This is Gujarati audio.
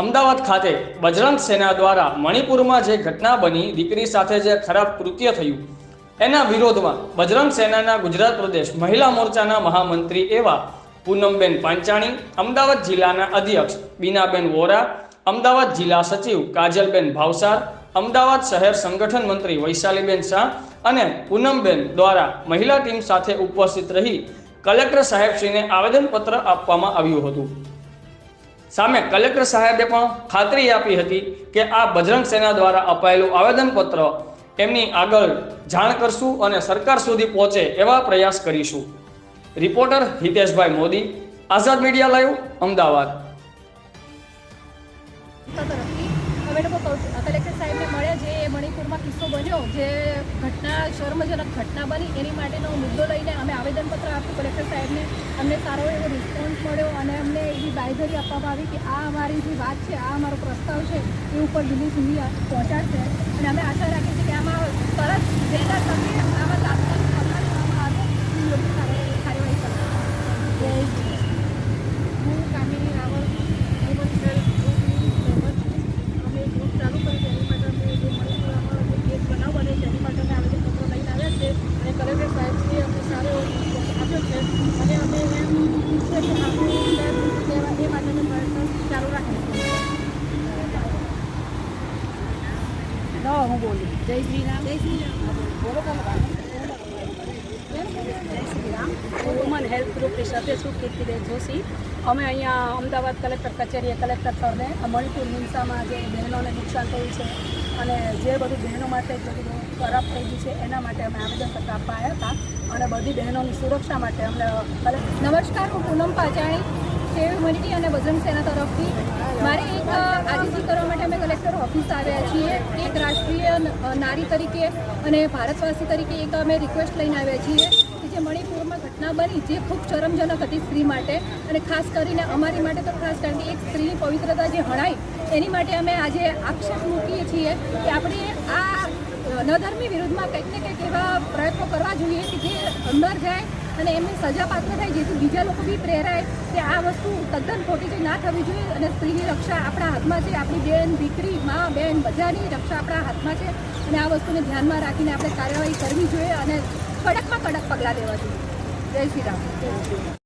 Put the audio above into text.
અમદાવાદ ખાતે બજરંગ સેના દ્વારા મણિપુરમાં જે ઘટના બની, દીકરી સાથે જે ખરાબ કૃત્ય થયું, એના વિરોધમાં બજરંગ સેનાના ગુજરાત પ્રદેશ મહિલા મોરચાના મહામંત્રી એવા પૂનમબેન પાંચાણી, અમદાવાદ જિલ્લાના અધ્યક્ષ બીનાબેન વોરા, અમદાવાદ જિલ્લા સચિવ કાજલબેન ભાવસાર, અમદાવાદ શહેર સંગઠન મંત્રી વૈશાલીબેન શાહ અને પૂનમબેન દ્વારા મહિલા ટીમ સાથે ઉપસ્થિત રહી કલેક્ટર સાહેબશ્રીને આવેદનપત્ર આપવામાં આવ્યું હતું. સામે કલેક્ટર સાહેબે પણ ખાતરી આપી હતી કે આ બજરંગ સેના દ્વારા અપાયેલું આવેદનપત્ર એમની આગળ જાણ કરશું અને સરકાર સુધી પહોંચે એવા પ્રયાસ કરીશું. Reporter Hiteshbhai Modi, Azad media live, Ahmedabad. Collector સાહેબને મળ્યા કિસ્સો બન્યો જે ઘટના, શર્મજનક ઘટના બની. એની માટેનો મુદ્દો લઈને અમે આવેદનપત્ર આપ્યું. કલેક્ટર સાહેબને અમને સારો એવો રિસ્પોન્સ મળ્યો અને અમને એવી બાયધરી આપવામાં આવી કે આ અમારી જે વાત છે, આ અમારો પ્રસ્તાવ છે, એ ઉપર દિલ્હી સુધી પહોંચાડશે. અને અમે આશા રાખીએ છીએ કે આમાં તરત વહેલા તકે આમાં તાત્કાલિક પગલાં લેવામાં આવે એ યોગ્ય કાર્ય- કાર્યવાહી કરવામાં આવે જય શ્રી કૃષ્ણ. હું કામિની રાવલ વુમન હેલ્થ ગ્રુપની સહમત છું અમે ગ્રુપ ચાલુ કરી છે એની માટે અમે જે મણિપુરમાં જે કેસ બનાવ બને છે એની માટે અમે આવેદનપત્ર લઈને આવ્યા છે અને કલેક્ટર સાહેબશ્રીએ અમને સારો એવો રિસ્પોન્સ આપ્યો છે અને અમે એમ છે આપણે એ માટેનો પ્રયત્ન ચાલુ રાખીશું હું બોલું. જય શ્રી રામ. જય શ્રી રામ બોલો જય શ્રી રામ હું વુમન હેલ્થ ગ્રુપની સભ્ય છું, કીર્તિબેન જોશી. અમે અહીંયા અમદાવાદ કલેક્ટર કચેરીએ, કલેક્ટર સરને મણિપુર હિંસામાં જે બહેનોને નુકસાન થયું છે અને જે બધું બહેનો માટે બધું ખરાબ થઈ ગયું છે, એના માટે અમે આવેદનપત્ર આપવા હતા અને બધી બહેનોની સુરક્ષા માટે અમને નમસ્કાર, હું પૂનમ પાચાણી સેવ હ્યુમનિટી અને બજરંગ સેના તરફથી. મારે એક આજીજી કરવા માટે અમે કલેક્ટર ઓફિસ આવ્યા છીએ. એક રાષ્ટ્રીય નારી તરીકે અને ભારતવાસી તરીકે એક અમે રિક્વેસ્ટ લઈને આવ્યા છીએ. કે જે મણિપુરમાં ઘટના બની, જે ખૂબ શરમજનક હતી સ્ત્રી માટે, અને ખાસ કરીને અમારી માટે તો ખાસ કારણ કે એક સ્ત્રીની પવિત્રતા જે હણાઈ એની માટે અમે આજે આક્ષેપ મૂકીએ છીએ કે આપણે આ નધર્મી વિરુદ્ધમાં કંઈક ને કંઈક એવા પ્રયત્નો કરવા જોઈએ કે જે અંદર જાય અને એમને સજા પાત્ર થાય, જેથી બીજા લોકો બી પ્રેરાય કે આ વસ્તુ તદ્દન ખોટી છે, ના થવી જોઈએ અને સ્ત્રીની રક્ષા આપણા હાથમાં છે, આપણી બેન, દીકરી, મા, બેન બધાની રક્ષા આપણા હાથમાં છે અને આ વસ્તુને ધ્યાનમાં રાખીને આપણે કાર્યવાહી કરવી જોઈએ અને કડકમાં કડક પગલાં લેવા જોઈએ. જય શ્રી રામ.